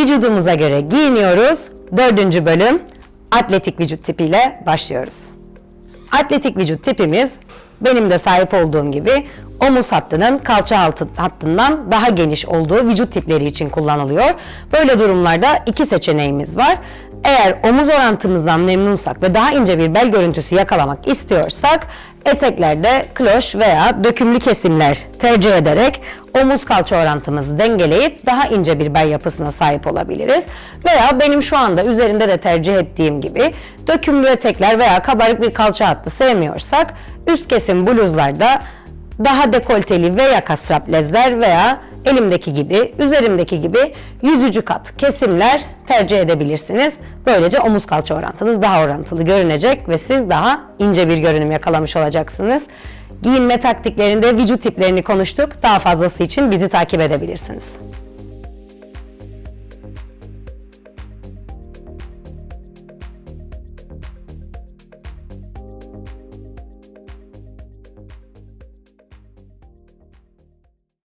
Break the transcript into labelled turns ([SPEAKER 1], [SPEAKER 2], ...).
[SPEAKER 1] Vücudumuza göre giyiniyoruz. Dördüncü bölüm atletik vücut tipiyle başlıyoruz. Atletik vücut tipimiz benim de sahip olduğum gibi omuz hattının kalça altı hattından daha geniş olduğu vücut tipleri için kullanılıyor. Böyle durumlarda iki seçeneğimiz var. Eğer omuz orantımızdan memnunsak ve daha ince bir bel görüntüsü yakalamak istiyorsak eteklerde kloş veya dökümlü kesimler tercih ederek omuz kalça orantımızı dengeleyip daha ince bir bel yapısına sahip olabiliriz. Veya benim şu anda üzerinde de tercih ettiğim gibi dökümlü etekler veya kabarık bir kalça hattı sevmiyorsak üst kesim bluzlarda daha dekolteli ve yaka straplezler veya elimdeki gibi, üzerimdeki gibi yüzücü kat kesimler tercih edebilirsiniz. Böylece omuz kalça orantınız daha orantılı görünecek ve siz daha ince bir görünüm yakalamış olacaksınız. Giyinme taktiklerinde vücut tiplerini konuştuk. Daha fazlası için bizi takip edebilirsiniz.